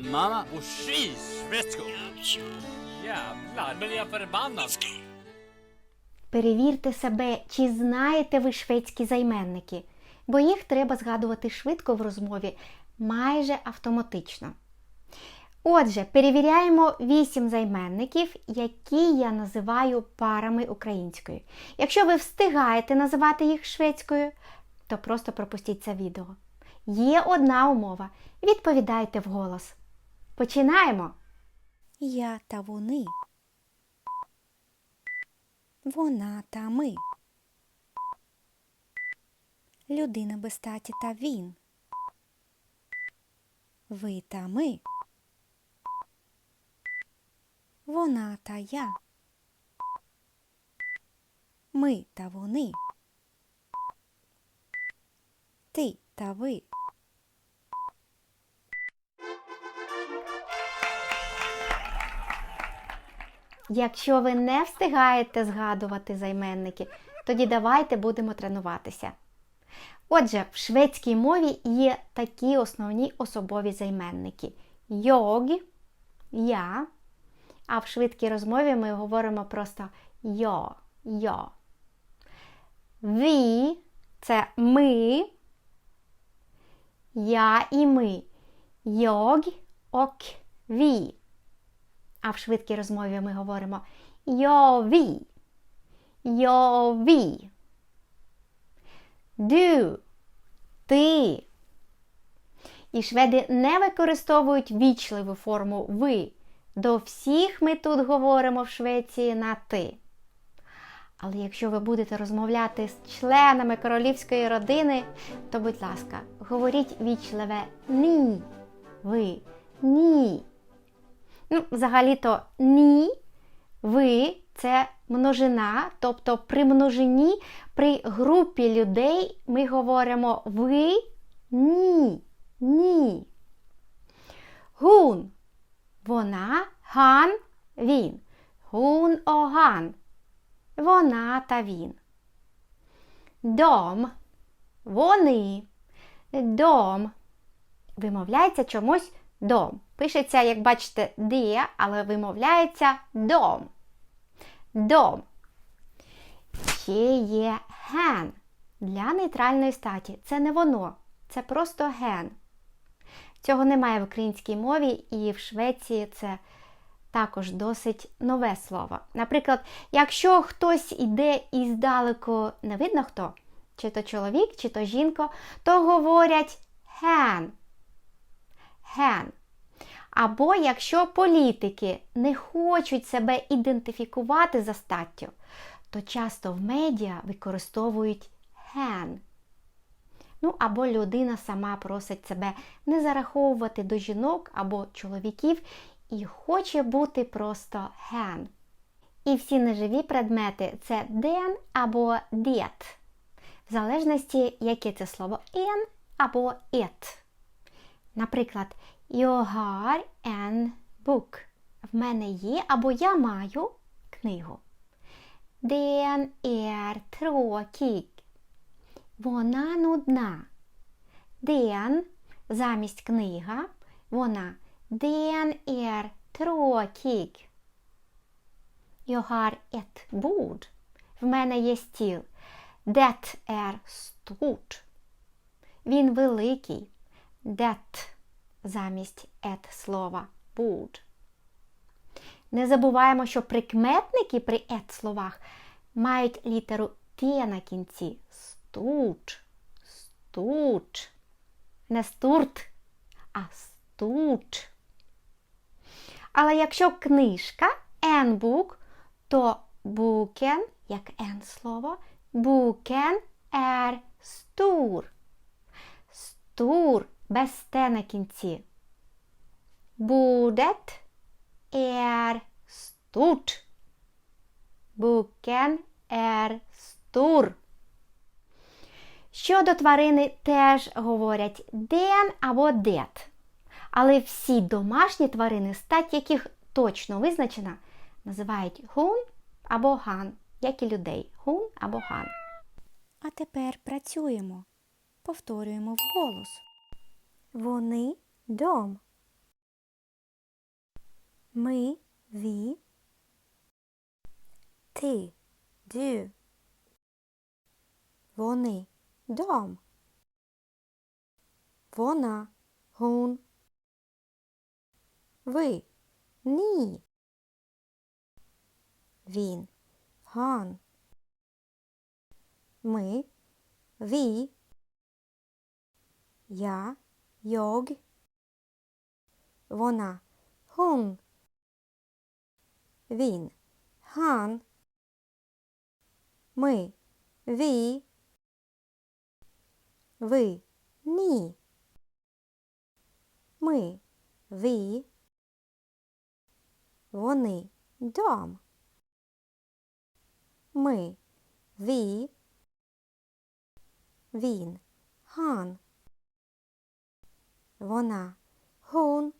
Mamma och skisvätskor. Jävlar, blir jag förbannad. Перевірте себе, чи знаєте ви шведські займенники, бо їх треба згадувати швидко в розмові, майже автоматично. Отже, перевіряємо 8 займенників, які я називаю парами українською. Якщо ви встигаєте називати їх шведською, то просто пропустіть це відео. Є одна умова. Відповідайте вголос. Починаємо! Я та вони. Вона та ми. Людина без статі та він. Ви та ми. Вона та я. Ми та вони. Ти та ви. Якщо ви не встигаєте згадувати займенники, тоді давайте будемо тренуватися. Отже, в шведській мові є такі основні особові займенники: йог, я. А в швидкій розмові ми говоримо просто йо, йо. Ви це ми. Я і ми. Йог ок ви. А в швидкій розмові ми говоримо йові, йові. Du, ти. І шведи не використовують вічливу форму ви. До всіх ми тут говоримо в Швеції на ти. Але якщо ви будете розмовляти з членами королівської родини, то, будь ласка, говоріть вічливе ні. Ви, ні. Ну, взагалі-то ні, ви це множина, тобто при множині, при групі людей ми говоримо ви ні, ні. Гун. Вона, ган, він. Гун оган. Вона та він. Дом. Вони. Дом. Вимовляється чомусь дом. Пишеться, як бачите, де, але вимовляється дом. Дом. Ще є ген. Для нейтральної статі. Це не воно, це просто ген. Цього немає в українській мові, і в Швеції це також досить нове слово. Наприклад, якщо хтось іде і здалеку не видно хто, чи то чоловік, чи то жінка, то говорять ген. Ген. Або якщо політики не хочуть себе ідентифікувати за статтю, то часто в медіа використовують ген. Ну, або людина сама просить себе не зараховувати до жінок або чоловіків і хоче бути просто ген. І всі неживі предмети це ден або дет, в залежності, яке це слово en або et. Наприклад, har en bok. В мене є або я маю книгу. Den är tråkig. Вона нудна. Den замість книга. Вона. Den är tråkig. Jag har ett bord. В мене є стіл. Det är stort. Він великий. Det замість ет слова bord. Не забуваємо, що прикметники при ет словах мають літеру Т на кінці. Стуч, стуч. Не стурт, а стуч. Але якщо книжка en-бук, то букен, як en слово, букен er stor. Stor без Т на кінці. Bordet är stort. Boken är stor. Щодо тварини теж говорять den або det. Але всі домашні тварини, стать яких точно визначена, називають гун або ган, як і людей. Гун або ган. А тепер працюємо. Повторюємо вголос. Вони дом. Ми, ві. Ти, дю. Вони, дом. Вона, гун. Ви, ні. Він, ган. Ми, ві. Я, йог. Вона, hon. Він, han. Ми, vi. Ви, ні. Ми, ви. Вони, дом. Ми, vi. Він, han. Вона, hon.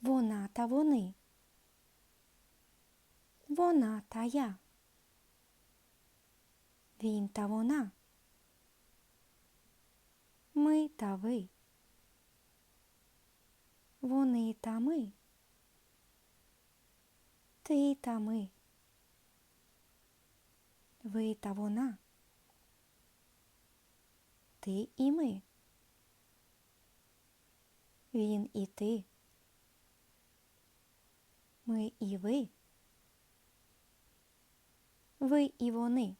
Вона та вони. Вона та я. Він та вона. Ми та ви. Вони та ми. Ти та ми. Ви та вона. Ти і ми. Він і ти. Ми і ви. Ви і вони.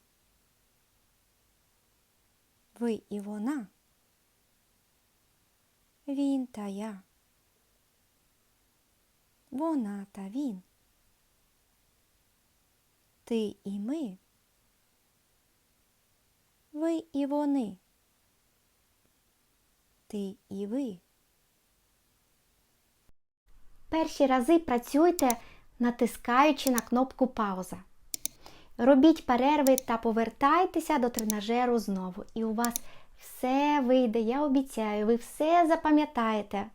Ви і вона. Він та я. Вона та він. Ти і ми. Ви і вони. Ти і ви. Перші рази працюйте, натискаючи на кнопку пауза. Робіть перерви та повертайтеся до тренажеру знову. І у вас все вийде, я обіцяю, ви все запам'ятаєте.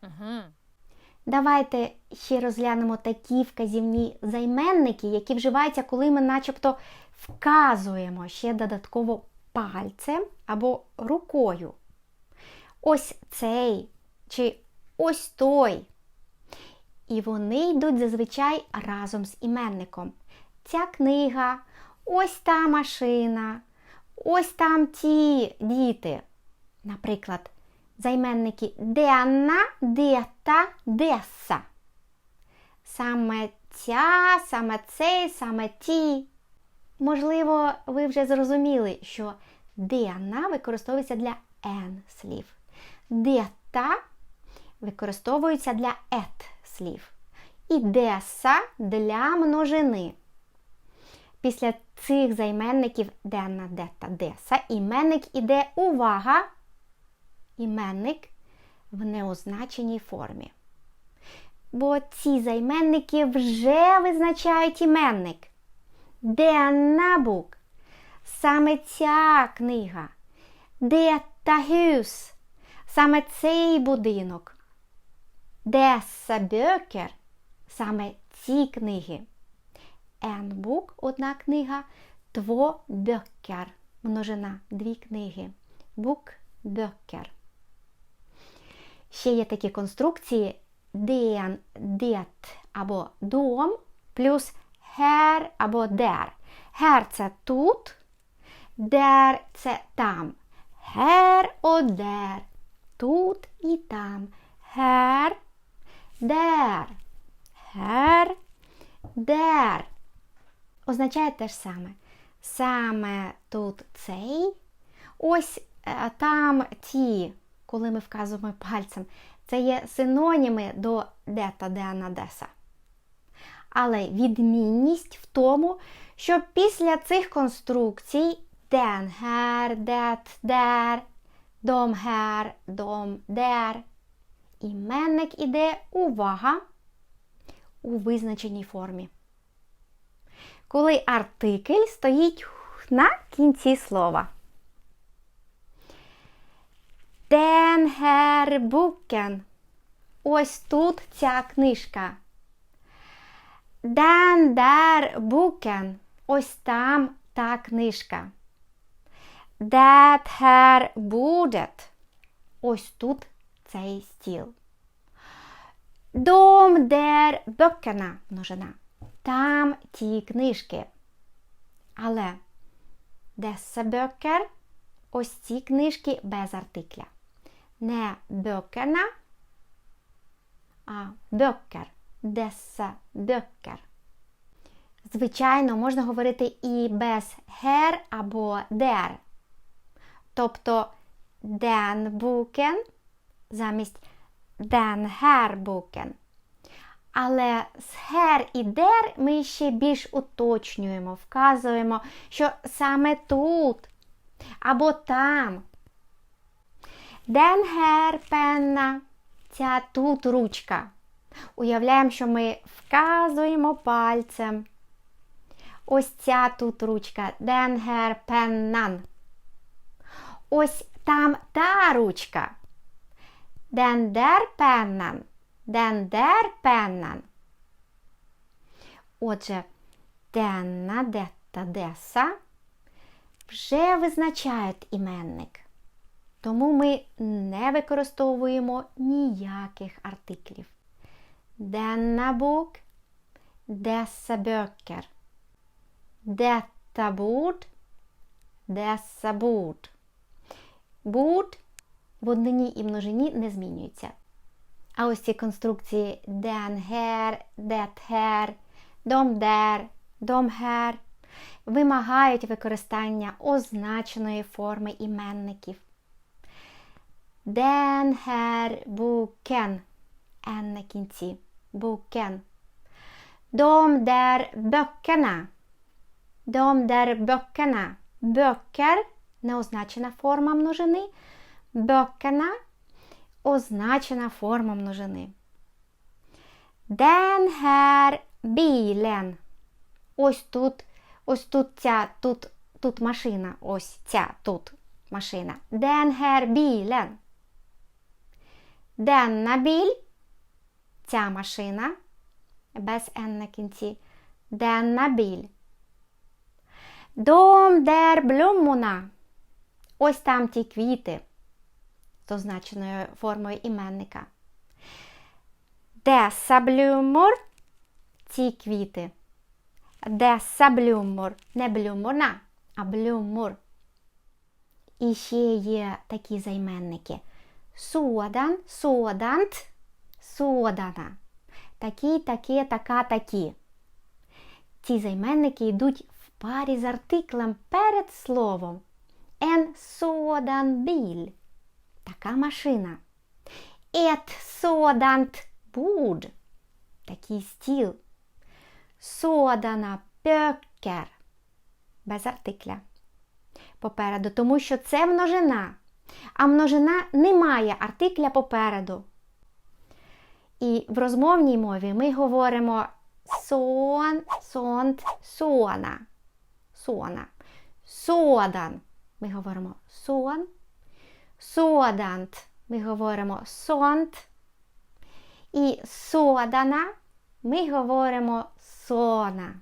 Давайте ще розглянемо такі вказівні займенники, які вживаються, коли ми начебто вказуємо ще додатково пальцем або рукою. Ось цей чи ось той. І вони йдуть зазвичай разом з іменником. Ця книга, ось та машина, ось там ті діти. Наприклад, займенники денна, дета, деса. Саме ця, саме цей, саме ті. Можливо, ви вже зрозуміли, що денна використовується для n слів. Дета використовується для ет слів. І деса для множини. Після цих займенників денна, дета, деса іменник іде увага. Іменник в неозначеній формі. Бо ці займенники вже визначають іменник. Денна бук. Саме ця книга. Detta hus. Саме цей будинок. Dessa böcker. Саме ці книги. Bok – одна книга. Två böcker – множина, дві книги. Бук – böcker. Ще є такі конструкції den, det або дом плюс her або der. Her – це тут, der – це там. Og der. Тут і там. Her, der. Her, der. Означає те ж саме. Саме тут цей. Ось е, там ті, коли ми вказуємо пальцем. Це є синоніми до дета, деана, деса. Але відмінність в тому, що після цих конструкцій den, her, det, der, dom, her, dom, der, іменник іде увага у визначеній формі. Коли артикль стоїть на кінці слова. Den här boken. Ось тут ця книжка. Den där boken. Ось там та книжка. Det här bordet. Ось тут цей стіл. Дом дер бöckerna множина. Там ті книжки. Але dessa böcker ось ці книжки без артикля. Не böckerna, а böcker. Dessa böcker. Звичайно, можна говорити і без her або der. Тобто den boken замість den här boken. Але з her і der ми ще більш уточнюємо, вказуємо, що саме тут або там. Den här penna, ця тут ручка. Уявляємо, що ми вказуємо пальцем. Ось ця тут ручка. Den här pennan. Ось там та ручка. Den där pennan. Den där pennan. Отже, denna, detta, dessa вже визначають іменник. Тому ми не використовуємо ніяких артиклів. Denna bok, dessa böcker. Detta bord, dessa bord. Bord в однині і множині не змінюються. А ось ці конструкції den här, det här, de där, de här вимагають використання означеної форми іменників. Den här boken. N на кінці. Boken. De där böckerna. De där böckerna. Böcker неозначена форма множини. Böckerna означена форма множини. Den här bilen. Ось тут, ось тут ця, тут, тут машина. Ось ця тут машина. Den här bilen. Denna bil. Ця машина. Без N на кінці. Denna bil. De där blommorna. Ось там ті квіти з означеною формою іменника. Dessa blommor. Ці квіти. Dessa blommor. Не блюморна, а блюмор. І ще є такі займенники. Sådan, sådant, sådana. Такі, таке, така, такі. Ці займенники йдуть в парі з артиклем перед словом. En sådan bil. Така машина. Ett sådant bord. Такий стіл. Sådana böcker. Без артикля. Попереду, тому що це множина. А множина не має артикля попереду. І в розмовній мові ми говоримо сон, сонт, сона. Сона. Содан. Ми говоримо сон. Содант. Ми говоримо сонт. І содана ми говоримо сона.